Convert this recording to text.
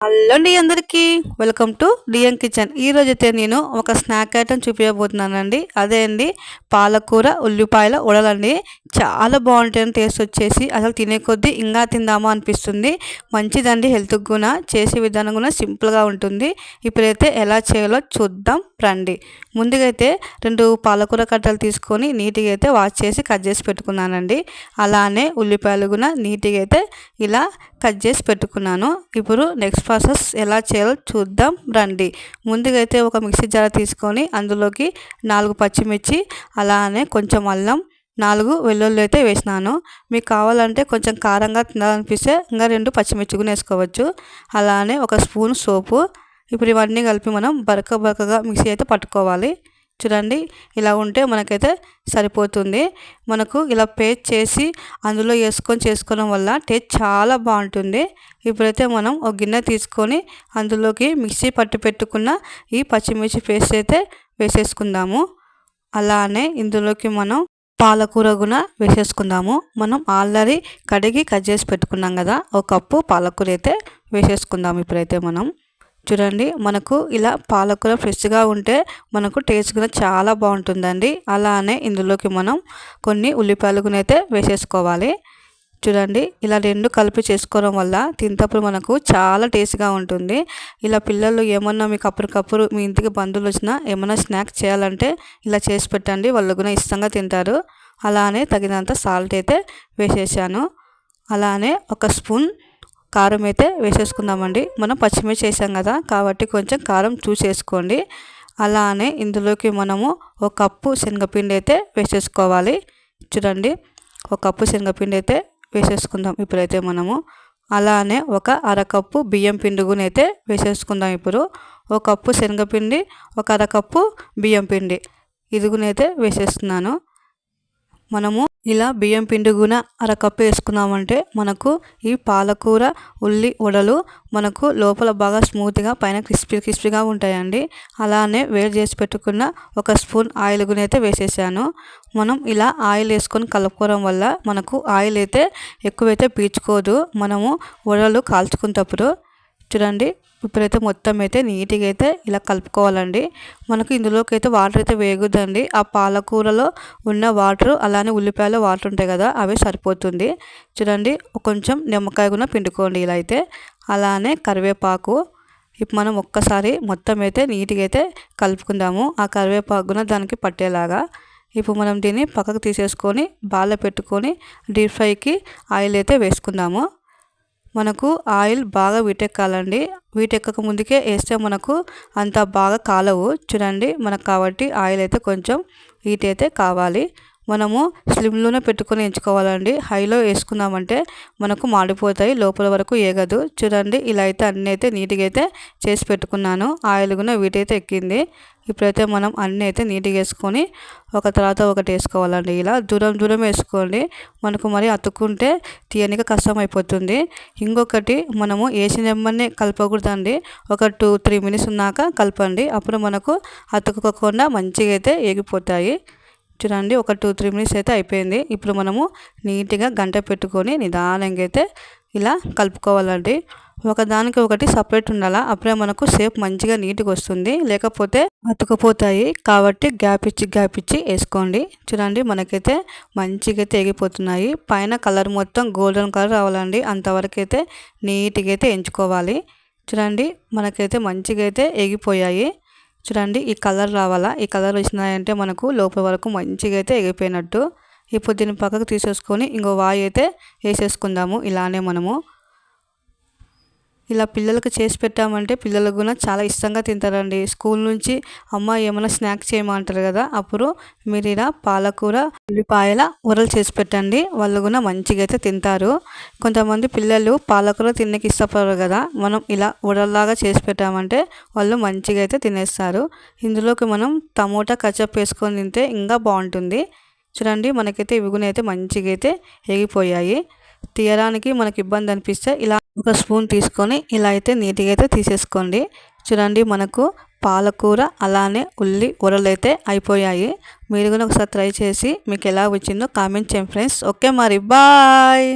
Hello అండి అందరికీ. Welcome to D M kitchen. ఈరోజు అయితే నేను ఒక స్నాక్ ఐటమ్ చూపించబోతున్నానండి అదే అండి పాలకూర ఉల్లిపాయల ఉడలండి చాలా బాగుంటుంది టేస్ట్ వచ్చేసి అసలు తినే కొద్దీ ఇంకా తిందామా అనిపిస్తుంది. మంచిదండి హెల్త్కి కూడా చేసే విధానం కూడా సింపుల్గా ఉంటుంది. ఇప్పుడైతే ఎలా చేయాలో చూద్దాం. రండి. ముందుగా అయితే రెండు పాలకూర కట్టలు తీసుకొని నీట్గా అయితే వాష్ చేసి కట్ చేసి పెట్టుకున్నానండి. అలానే ఉల్లిపాయలు కూడా నీట్గా అయితే ఇలా కట్ చేసి పెట్టుకున్నాను. ఇప్పుడు నెక్స్ట్ ప్రాసెస్ ఎలా చేయాలో చూద్దాం. రండి. ముందుగా అయితే ఒక మిక్సీ జార తీసుకొని అందులోకి నాలుగు పచ్చిమిర్చి అలానే కొంచెం అల్లం నాలుగు వెల్లుల్లి అయితే వేసినాను. మీకు కావాలంటే కొంచెం కారంగా తినాలనిపిస్తే ఇంకా రెండు పచ్చిమిర్చి కూడా వేసుకోవచ్చు. అలానే ఒక స్పూన్ సోపు ఇప్పుడు ఇవన్నీ కలిపి మనం బరక బరకగా మిక్సీ అయితే పట్టుకోవాలి. చూడండి ఇలా ఉంటే మనకైతే సరిపోతుంది. మనకు ఇలా పేస్ట్ చేసి అందులో వేసుకొని చేసుకోవడం వల్ల టేస్ట్ చాలా బాగుంటుంది. ఇప్పుడైతే మనం ఒక గిన్నె తీసుకొని అందులోకి మిక్సీ పట్టి పెట్టుకున్న ఈ పచ్చిమిర్చి పేస్ట్ అయితే వేసేసుకుందాము. అలానే ఇందులోకి మనం పాలకూర కూడా వేసేసుకుందాము. మనం ఆల్రెడీ కడిగి కట్ చేసి పెట్టుకున్నాం కదా ఒక కప్పు పాలకూర అయితే వేసేసుకుందాము ఇప్పుడైతే మనం. చూడండి మనకు ఇలా పాలకూర ఫ్రెష్గా ఉంటే మనకు టేస్ట్ కూడా చాలా బాగుంటుందండి. అలానే ఇందులోకి మనం కొన్ని ఉల్లిపాయలు అయితే వేసేసుకోవాలి. చూడండి ఇలా రెండు కలిపి చేసుకోవడం వల్ల తింటప్పుడు మనకు చాలా టేస్ట్గా ఉంటుంది. ఇలా పిల్లలు ఏమన్నా మీకు అప్పటికప్పుడు మీ ఇంటికి బంధువులు వచ్చినా ఏమన్నా స్నాక్స్ చేయాలంటే ఇలా చేసి పెట్టండి వాళ్ళు కూడా ఇష్టంగా తింటారు. అలానే తగినంత సాల్ట్ అయితే వేసేసాను. అలానే ఒక స్పూన్ కారం అయితే వేసేసుకుందామండి. మనం పచ్చిమిర్చి వేసాం కదా కాబట్టి కొంచెం కారం చూసేసుకోండి అలానే ఇందులోకి మనము ఒక కప్పు శనగపిండి అయితే వేసేసుకోవాలి. చూడండి ఒక కప్పు శనగపిండి అయితే వేసేసుకుందాం ఇప్పుడైతే మనము. అలానే ఒక అరకప్పు బియ్యం పిండి అయితే వేసేసుకుందాం ఇప్పుడు. ఒక కప్పు శనగపిండి ఒక అరకప్పు బియ్యం పిండి. ఇదిగునైతే వేసేస్తున్నాను. మనము ఇలా బియ్యం పిండి గున అరకప్పు వేసుకున్నామంటే మనకు ఈ పాలకూర ఉల్లి వడలు మనకు లోపల బాగా స్మూత్గా పైన క్రిస్పీ క్రిస్పీగా ఉంటాయండి. అలానే వేడి చేసి పెట్టుకున్న ఒక స్పూన్ ఆయిల్ గున అయితే వేసేసాను. మనం ఇలా ఆయిల్ వేసుకొని కలుపుకోవడం వల్ల మనకు ఆయిల్ అయితే ఎక్కువైతే పీల్చుకోదు. మనము వడలు కాల్చుకునేటప్పుడు చూడండి ఇప్పుడైతే మొత్తం అయితే నీట్గా అయితే ఇలా కలుపుకోవాలండి. మనకు ఇందులోకి అయితే వాటర్ అయితే వేగుద్దండి ఆ పాలకూరలో ఉన్న వాటర్ అలానే ఉల్లిపాయలో వాటర్ ఉంటాయి కదా అవి సరిపోతుంది. చూడండి కొంచెం నిమ్మకాయ కూడా పిండుకోండి ఇలా అయితే. అలానే కరివేపాకు. ఇప్పుడు మనం ఒక్కసారి మొత్తం అయితే నీట్గా అయితే కలుపుకుందాము. ఆ కరివేపాకు కూడా దానికి పట్టేలాగా. ఇప్పుడు మనం దీన్ని పక్కకు తీసేసుకొని బాల పెట్టుకొని డీప్ ఫ్రైకి ఆయిల్ అయితే వేసుకుందాము. మనకు ఆయిల్ బాగా వీటెక్కాలండి. వీటెక్కక ముందుకే వేస్తే మనకు అంత బాగా కాలవు. చూడండి మనకు కాబట్టి ఆయిల్ అయితే కొంచెం హీట్ అయితే కావాలి. మనము స్లిమ్లోనే పెట్టుకొని ఎంచుకోవాలండి. హైలో వేసుకున్నామంటే మనకు మాడిపోతాయి లోపల వరకు ఏగదు. చూడండి ఇలా అయితే అన్నీ అయితే నీట్గా అయితే చేసి పెట్టుకున్నాను. ఆయిల్ కూడా వీటైతే ఎక్కింది. ఇప్పుడైతే మనం అన్నీ అయితే నీట్గా వేసుకొని ఒక తర్వాత ఒకటి వేసుకోవాలండి. ఇలా దూరం దూరం వేసుకోండి. మనకు మరి అతుక్కుంటే తీయనిక కష్టం అయిపోతుంది ఇంకొకటి మనము వేసిన నెంబర్నే కలపకూడదండి. ఒక టూ త్రీ మినిట్స్ ఉన్నాక కలపండి. అప్పుడు మనకు అతుక్కోకుండా మంచిగా అయితే ఏగిపోతాయి. చూడండి ఒక టూ త్రీ మినిట్స్ అయితే అయిపోయింది. ఇప్పుడు మనము నీట్గా గంట పెట్టుకొని నిదానంగా అయితే ఇలా కలుపుకోవాలండి. ఒకదానికి ఒకటి సపరేట్ ఉండాలా? అప్పుడే మనకు షేప్ మంచిగా నీట్గా వస్తుంది. లేకపోతే అతుకపోతాయి. కాబట్టి గ్యాప్ ఇచ్చి గ్యాప్ ఇచ్చి వేసుకోండి. చూడండి మనకైతే మంచిగా అయితే ఎగిపోతున్నాయి పైన కలర్ మొత్తం గోల్డెన్ కలర్ రావాలండి. అంతవరకు అయితే నీట్గా అయితే ఎంచుకోవాలి. చూడండి మనకైతే మంచిగా అయితే ఎగిపోయాయి చూడండి ఈ కలర్ రావాలా? ఈ కలర్ వచ్చినాయంటే మనకు లోపల వరకు మంచిగా అయితే ఎగిపోయినట్టు ఇప్పుడు దీన్ని పక్కకు తీసేసుకొని ఇంకో వాయి అయితే వేసేసుకుందాము. ఇలానే మనము ఇలా పిల్లలకు చేసి పెట్టామంటే పిల్లలకు కూడా చాలా ఇష్టంగా తింటారండి. స్కూల్ నుంచి అమ్మ ఏమైనా స్నాక్స్ చేయమంటారు కదా అప్పుడు మీరు ఇలా పాలకూర ఉల్లిపాయల ఊరలు చేసి పెట్టండి. వాళ్ళు కూడా మంచిగా అయితే తింటారు. కొంతమంది పిల్లలు పాలకూర తిన్నకి ఇష్టపడరు కదా మనం ఇలా ఉడల్లాగా చేసి పెట్టామంటే వాళ్ళు మంచిగా అయితే తినేస్తారు. ఇందులోకి మనం టమోటా కచప్ వేసుకొని తింటే ఇంకా బాగుంటుంది. చూడండి మనకైతే ఇవి అయితే మంచిగా అయితే ఎగిపోయాయి. తీయడానికి మనకి ఇబ్బంది అనిపిస్తే ఇలా ఒక స్పూన్ తీసుకొని ఇలా అయితే నీట్గా అయితే తీసేసుకోండి. చూడండి మనకు పాలకూర అలానే ఉల్లి ఉరలైతే అయిపోయాయి. మీరు కూడా ఒకసారి ట్రై చేసి మీకు ఎలా వచ్చిందో కామెంట్ చేయండి ఫ్రెండ్స్. ఓకే మరి బాయ్!